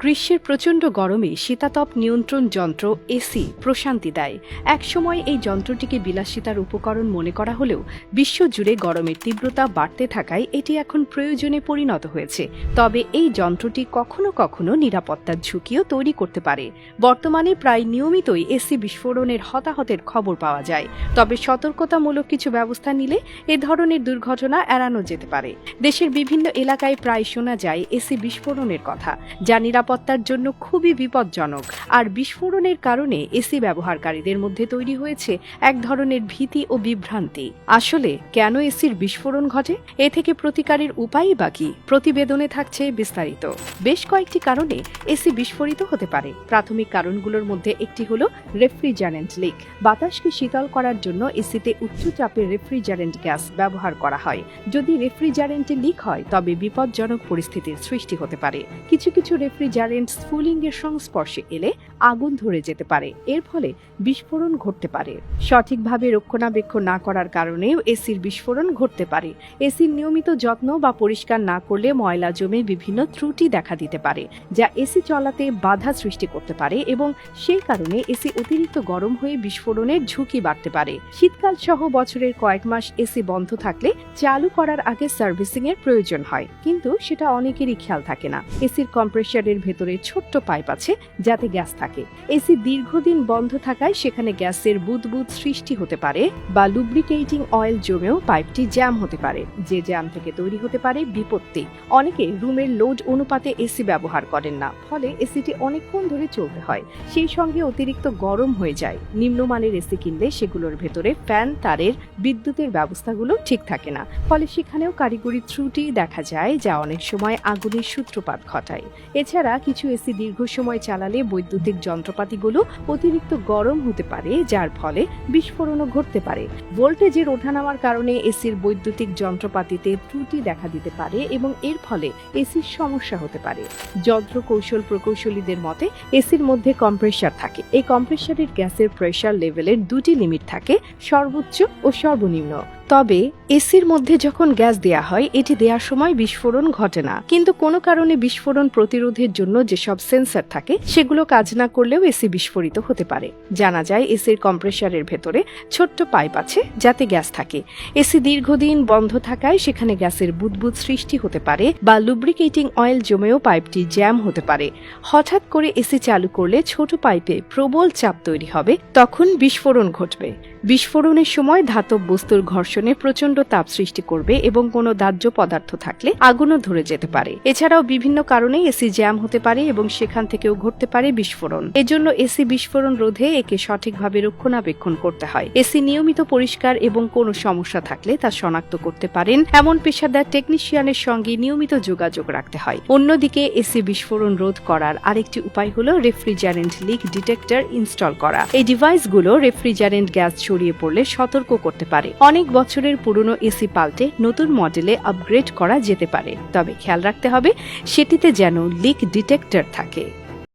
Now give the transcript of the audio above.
গ্রীষ্মের প্রচণ্ড গরমে শীতাতপ নিয়ন্ত্রণ যন্ত্র এসি প্রশান্তি দেয়। একসময় এই যন্ত্রটিকে বিলাসিতার উপকরণ মনে করা হলেও বিশ্বজুড়ে গরমের তীব্রতা বাড়তে থাকায় এটি এখন প্রয়োজনে পরিণত হয়েছে। তবে এই যন্ত্রটি কখনো কখনো নিরাপত্তার ঝুঁকিও তৈরি করতে পারে। বর্তমানে প্রায় নিয়মিতই এসি বিস্ফোরণের হতাহতের খবর পাওয়া যায়। তবে সতর্কতামূলক কিছু ব্যবস্থা নিলে এ ধরনের দুর্ঘটনা এড়ানো যেতে পারে। দেশের বিভিন্ন এলাকায় প্রায় শোনা যায় এসি বিস্ফোরণের কথা। যা নিরাপত্তার জন্য খুবই বিপজ্জনক। আর বিস্ফোরণের কারণে এসি ব্যবহারকারীদের মধ্যে তৈরি হয়েছে এক ধরনের ভীতি ও বিভ্রান্তি। আসলে কেন এসির বিস্ফোরণ ঘটে? এ থেকে প্রতিকারের উপায়ই বাকি প্রতিবেদনে থাকছে বিস্তারিত। বেশ কয়েকটি কারণে এসি বিস্ফোরিত হতে পারে। প্রাথমিক কারণগুলোর মধ্যে একটি হল রেফ্রিজারেন্ট লিক। বাতাসকে শীতল করার জন্য এসিতে উচ্চ চাপের রেফ্রিজারেন্ট গ্যাস ব্যবহার করা হয়। যদি রেফ্রিজারেন্টে লিক হয়, তবে বিপজ্জনক পরিস্থিতির সৃষ্টি হতে পারে। কিছু কিছু রেফ্রিজারেন্ট স্ফুলিং এর সংস্পর্শে এলে আগুন ধরে যেতে পারে। এর ফলে বিস্ফোরণ ঘটতে পারে। সঠিকভাবে রক্ষণাবেক্ষণ না করার কারণেও এসির বিস্ফোরণ ঘটতে পারে। এসির নিয়মিত যত্ন বা পরিষ্কার না করলে ময়লা জমে বিভিন্ন ত্রুটি দেখা দিতে পারে, যা এসি চলাতে বাধা সৃষ্টি করতে পারে এবং সেই কারণে এসি অতিরিক্ত গরম হয়ে বিস্ফোরণের ঝুঁকি বাড়তে পারে। শীতকাল সহ বছরের কয়েক মাস এসি বন্ধ থাকলে চালু করার আগে সার্ভিসিং এর প্রয়োজন হয়, কিন্তু সেটা অনেকেরই খেয়াল থাকে না। এসির কম্প্রেসারের ভেতরে ছোট্ট পাইপ আছে, যাতে গ্যাস থাকে। এসি দীর্ঘদিন বন্ধ থাকায় সেখানে গ্যাসের বুদবুদ সৃষ্টি হতে পারে বা লুব্রিকেটিং অয়েল জমেও পাইপটি জ্যাম হতে পারে। যে জ্যাম থেকে তৈরি হতে পারে বিপত্তি। অনেকে রুমের লোড অনুপাতে এসি ব্যবহার করেন না, ফলে এসিটি অনেকক্ষণ ধরে চলতে হয়। সেই সঙ্গে অতিরিক্ত গরম হয়ে যায়। নিম্নমানের এসি কিনলে সেগুলোর ভেতরে ফ্যান তারের, বিদ্যুতের ব্যবস্থাগুলো ঠিক থাকে না, ফলে সেখানেও কারিগরি ত্রুটি দেখা যায়, যা অনেক সময় আগুনের সূত্রপাত ঘটায়। এছাড়া কিছু এসি দীর্ঘ সময় চালালে বৈদ্যুতিক যন্ত্রপাতিগুলো অতিরিক্ত গরম হতে পারে, যার ফলে বিস্ফোরণও ঘটতে পারে। ভোল্টেজের ওঠানামার কারণে এসির বৈদ্যুতিক যন্ত্রপাতিতে ত্রুটি দেখা দিতে পারে এবং এর ফলে এসির সমস্যা হতে পারে। যন্ত্র কৌশল প্রকৌশলীদের মতে, এসির মধ্যে কম্প্রেসার থাকে। এই কম্প্রেসারের গ্যাসের প্রেসার লেভেলের দুটি লিমিট থাকে, সর্বোচ্চ ও সর্বনিম্ন। তবে এসির মধ্যে যখন গ্যাস দেয়া হয়, এটি দেওয়ার সময় বিস্ফোরণ ঘটে না। কিন্তু কোনো কারণে বিস্ফোরণ প্রতিরোধের জন্য যেসব সেন্সর থাকে, সেগুলো কাজ না করলেও এসি বিস্ফোরিত হতে পারে। জানা যায়, এসির কম্প্রেসারের ভেতরে ছোট্ট পাইপ আছে, যাতে গ্যাস থাকে। এসি দীর্ঘদিন বন্ধ থাকায় সেখানে গ্যাসের বুদবুদ সৃষ্টি হতে পারে বা লুব্রিকেটিং অয়েল জমেও পাইপটি জ্যাম হতে পারে। হঠাৎ করে এসি চালু করলে ছোট পাইপে প্রবল চাপ তৈরি হবে, তখন বিস্ফোরণ ঘটবে। বিস্ফোরণের সময় ধাতব বস্তুর ঘর্ষণে প্রচণ্ড তাপ সৃষ্টি করবে এবং কোনো দাহ্য পদার্থ থাকলে আগুনও ধরে যেতে পারে। এছাড়াও বিভিন্ন কারণে এসি জ্যাম হতে পারে এবং সেখান থেকেও ঘটতে পারে বিস্ফোরণ। এজন্য এসি বিস্ফোরণ রোধে একে সঠিকভাবে রক্ষণাবেক্ষণ করতে হয়। এসি নিয়মিত পরিষ্কার এবং কোনো সমস্যা থাকলে তা শনাক্ত করতে পারেন। এমন পেশাদার টেকনিশিয়ানের সঙ্গে নিয়মিত যোগাযোগ রাখতে হয়। অন্যদিকে এসি বিস্ফোরণ রোধ করার আরেকটি উপায় হলো রেফ্রিজারেন্ট লিক ডিটেক্টর ইনস্টল করা। এই ডিভাইসগুলো রেফ্রিজারেন্ট গ্যাস ছড়িয়ে পড়লে সতর্ক করতে পারে। অনেক বছরের পুরনো এসি পাল্টে নতুন মডেলে আপগ্রেড করা যেতে পারে। তবে খেয়াল রাখতে হবে, সেটিতে যেন লিক ডিটেক্টর থাকে।